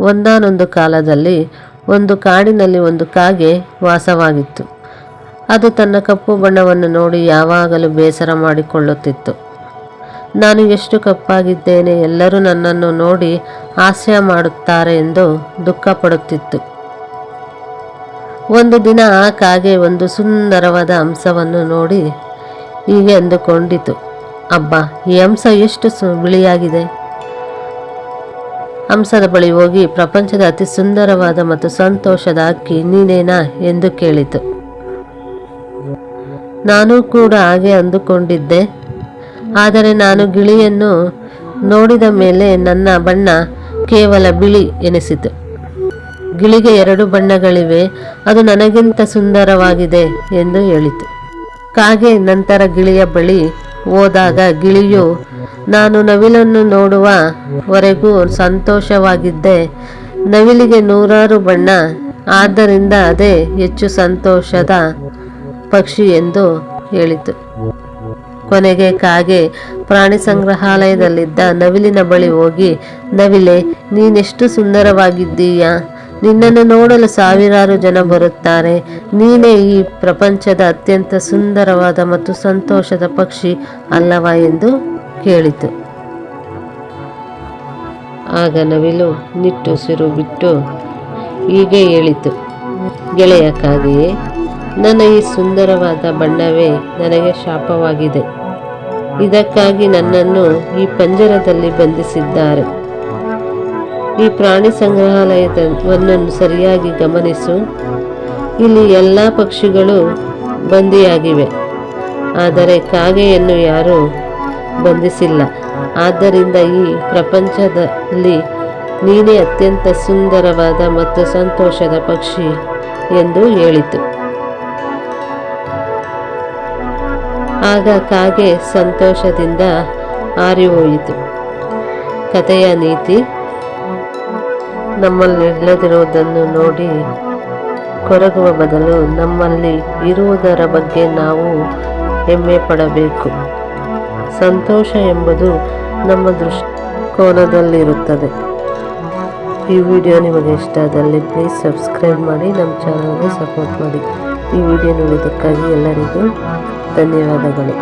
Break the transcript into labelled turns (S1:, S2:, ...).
S1: ಒಂದಾನೊಂದು ಕಾಲದಲ್ಲಿ ಒಂದು ಕಾಡಿನಲ್ಲಿ ಒಂದು ಕಾಗೆ ವಾಸವಾಗಿತ್ತು. ಅದು ತನ್ನ ಕಪ್ಪು ಬಣ್ಣವನ್ನು ನೋಡಿ ಯಾವಾಗಲೂ ಬೇಸರ ಮಾಡಿಕೊಳ್ಳುತ್ತಿತ್ತು. ನಾನು ಎಷ್ಟು ಕಪ್ಪಾಗಿದ್ದೇನೆ, ಎಲ್ಲರೂ ನನ್ನನ್ನು ನೋಡಿ ಹಾಸ್ಯ ಮಾಡುತ್ತಾರೆ ಎಂದು ದುಃಖಪಡುತ್ತಿತ್ತು. ಒಂದು ದಿನ ಆ ಕಾಗೆ ಒಂದು ಸುಂದರವಾದ ಅಂಶವನ್ನು ನೋಡಿ ಹೀಗೆ ಅಂದುಕೊಂಡಿತು. ಅಬ್ಬ, ಈ ಅಂಶ ಎಷ್ಟು ಸು, ಬಿಳಿಯಾಗಿದೆ. ಹಂಸದ ಬಳಿ ಹೋಗಿ ಪ್ರಪಂಚದ ಅತಿ ಸುಂದರವಾದ ಮತ್ತು ಸಂತೋಷದ ಅಕ್ಕಿ ನೀನೇನಾ ಎಂದು ಕೇಳಿತು. ನಾನು ಕೂಡ ಹಾಗೆ ಅಂದುಕೊಂಡಿದ್ದೆ. ಆದರೆ ನಾನು ಗಿಳಿಯನ್ನು ನೋಡಿದ ಮೇಲೆ ನನ್ನ ಬಣ್ಣ ಕೇವಲ ಬಿಳಿ ಎನಿಸಿತು. ಗಿಳಿಗೆ ಎರಡು ಬಣ್ಣಗಳಿವೆ. ಅದು ನನಗಿಂತ ಸುಂದರವಾಗಿದೆ ಎಂದು ಹೇಳಿತು. ಕಾಗೆ ನಂತರ ಗಿಳಿಯ ಬಳಿ ಹೋದಾಗ ಗಿಳಿಯು ನಾನು ನವಿಲನ್ನು ನೋಡುವವರೆಗೂ ಸಂತೋಷವಾಗಿದ್ದೆ. ನವಿಲಿಗೆ ನೂರಾರು ಬಣ್ಣ. ಆದ್ದರಿಂದ ಅದೇ ಹೆಚ್ಚು ಸಂತೋಷದ ಪಕ್ಷಿ ಎಂದು ಹೇಳಿತು. ಕೊನೆಗೆ ಕಾಗೆ ಪ್ರಾಣಿ ಸಂಗ್ರಹಾಲಯದಲ್ಲಿದ್ದ ನವಿಲಿನ ಬಳಿ ಹೋಗಿ, ನವಿಲೆ, ನೀನೆಷ್ಟು ಸುಂದರವಾಗಿದ್ದೀಯಾ? ನಿನ್ನನ್ನು ನೋಡಲು ಸಾವಿರಾರು ಜನ ಬರುತ್ತಾರೆ. ನೀನೇ ಈ ಪ್ರಪಂಚದ ಅತ್ಯಂತ ಸುಂದರವಾದ ಮತ್ತು ಸಂತೋಷದ ಪಕ್ಷಿ ಅಲ್ಲವಾ? ಎಂದು ಕೇಳಿತು. ಆಗ ನವಿಲು ನಿಟ್ಟುಸಿರು ಬಿಟ್ಟು ಹೀಗೆ ಹೇಳಿತು ಗೆಳೆಯ ಕಾಗೆಯೇ ನನ್ನ ಈ ಸುಂದರವಾದ ಬಣ್ಣವೇ ನನಗೆ ಶಾಪವಾಗಿದೆ. ಇದಕ್ಕಾಗಿ ನನ್ನನ್ನು ಈ ಪಂಜರದಲ್ಲಿ ಬಂಧಿಸಿದ್ದಾರೆ. ಈ ಪ್ರಾಣಿ ಸಂಗ್ರಹಾಲಯವನ್ನು ಸರಿಯಾಗಿ ಗಮನಿಸು. ಇಲ್ಲಿ ಎಲ್ಲ ಪಕ್ಷಿಗಳು ಬಂದಿಯಾಗಿವೆ. ಆದರೆ ಕಾಗೆಯನ್ನು ಯಾರೂ ಬಂಧಿಸಿಲ್ಲ. ಆದ್ದರಿಂದ ಈ ಪ್ರಪಂಚದಲ್ಲಿ ನೀನೇ ಅತ್ಯಂತ ಸುಂದರವಾದ ಮತ್ತು ಸಂತೋಷದ ಪಕ್ಷಿ ಎಂದು ಹೇಳಿತು. ಆಗ ಕಾಗೆ ಸಂತೋಷದಿಂದ ಹಾರಿ ಹೋಯಿತು ಕಥೆಯ ನೀತಿ ನಮ್ಮಲ್ಲಿ ಇಲ್ಲದಿರುವುದನ್ನು ನೋಡಿ ಕೊರಗುವ ಬದಲು ನಮ್ಮಲ್ಲಿ ಇರುವುದರ ಬಗ್ಗೆ ನಾವು ಹೆಮ್ಮೆ ಪಡಬೇಕು. ಸಂತೋಷ ಎಂಬುದು ನಮ್ಮ ದೃಷ್ಟಿಕೋನದಲ್ಲಿರುತ್ತದೆ. ಈ ವಿಡಿಯೋ ನಿಮಗೆ ಇಷ್ಟ ಆದಲ್ಲಿ ಪ್ಲೀಸ್ ಸಬ್ಸ್ಕ್ರೈಬ್ ಮಾಡಿ, ನಮ್ಮ ಚಾನಲ್ಗೆ ಸಪೋರ್ಟ್ ಮಾಡಿ. ಈ ವಿಡಿಯೋ ನೋಡಿದ್ದಕ್ಕಾಗಿ ಎಲ್ಲರಿಗೂ ಧನ್ಯವಾದಗಳು.